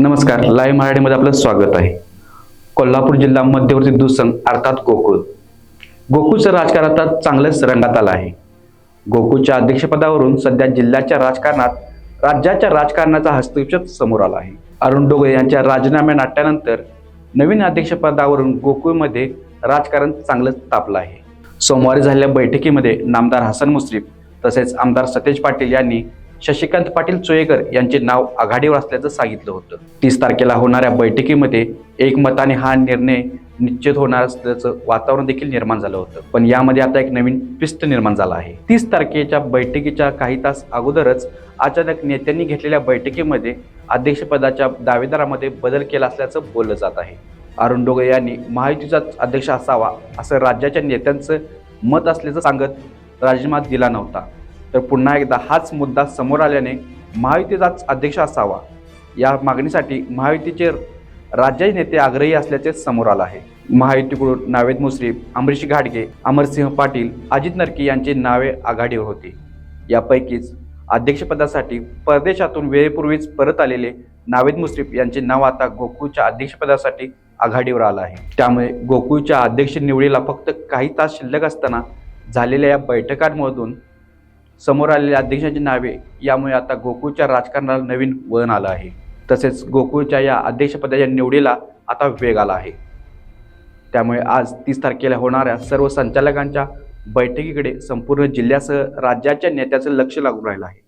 नमस्कार लाईव्ह मराठीमध्ये आपलं स्वागत आहे. कोल्हापूर जिल्हा मध्यवर्ती दुसंग अर्थात गोकुळ. गोकुळचं राजकारण आता चांगलंच रंगात आलं आहे. गोकुळच्या अध्यक्षपदावरून सध्या जिल्ह्याच्या राजकारणात राज्याच्या राजकारणाचा हस्तक्षेप समोर आला आहे. अरुण डोगळे यांच्या राजीनाम्या नाट्यानंतर नवीन अध्यक्षपदावरून गोकुळमध्ये राजकारण चांगलंच तापलं आहे. सोमवारी झालेल्या बैठकीमध्ये नामदार हसन मुश्रीफ तसेच आमदार सतेज पाटील यांनी शशिकांत पाटील चोयेकर यांचे नाव आघाडीवर असल्याचं सांगितलं होतं. तीस तारखेला होणाऱ्या बैठकीमध्ये एकमताने हा निर्णय निश्चित होणार असल्याचं वातावरण देखील निर्माण झालं होतं. पण यामध्ये आता एक नवीन ट्विस्ट निर्माण झाला आहे. तीस तारखेच्या बैठकीच्या काही तास अगोदरच अचानक नेत्यांनी घेतलेल्या बैठकीमध्ये अध्यक्षपदाच्या दावेदारामध्ये बदल केला असल्याचं बोललं जात आहे. अरुण डोगे यांनी महायुतीचाच अध्यक्ष असावा असं राज्याच्या नेत्यांचं मत असल्याचं सांगत राजीनामा दिला नव्हता. तर पुन्हा एकदा हाच मुद्दा समोर आल्याने महायुतीचाच अध्यक्ष असावा. या मागणीसाठी महायुतीचे राज्याचे नेते आग्रही असल्याचे समोर आलं आहे. महायुतीकडून नावेद मुश्रीफ अमरीश घाडगे अमरसिंह पाटील अजित नरकी यांची नावे आघाडीवर होती. यापैकीच अध्यक्षपदासाठी परदेशातून वेळेपूर्वीच परत आलेले नावेद मुश्रीफ यांचे नाव आता गोकुळच्या अध्यक्षपदासाठी आघाडीवर आलं आहे. त्यामुळे गोकुळच्या अध्यक्ष निवडीला फक्त काही तास शिल्लक असताना झालेल्या या बैठकांमधून समोर आलेल्या अध्यक्षांची नावे यामुळे आता गोकुळच्या राजकारणाला नवीन वळण आलं आहे. तसेच गोकुळच्या या अध्यक्षपदाच्या निवडीला आता वेग आला आहे. त्यामुळे आज तीस तारखेला होणाऱ्या सर्व संचालकांच्या बैठकीकडे संपूर्ण जिल्ह्यासह राज्याच्या नेत्याचं लक्ष लागून राहिलं आहे.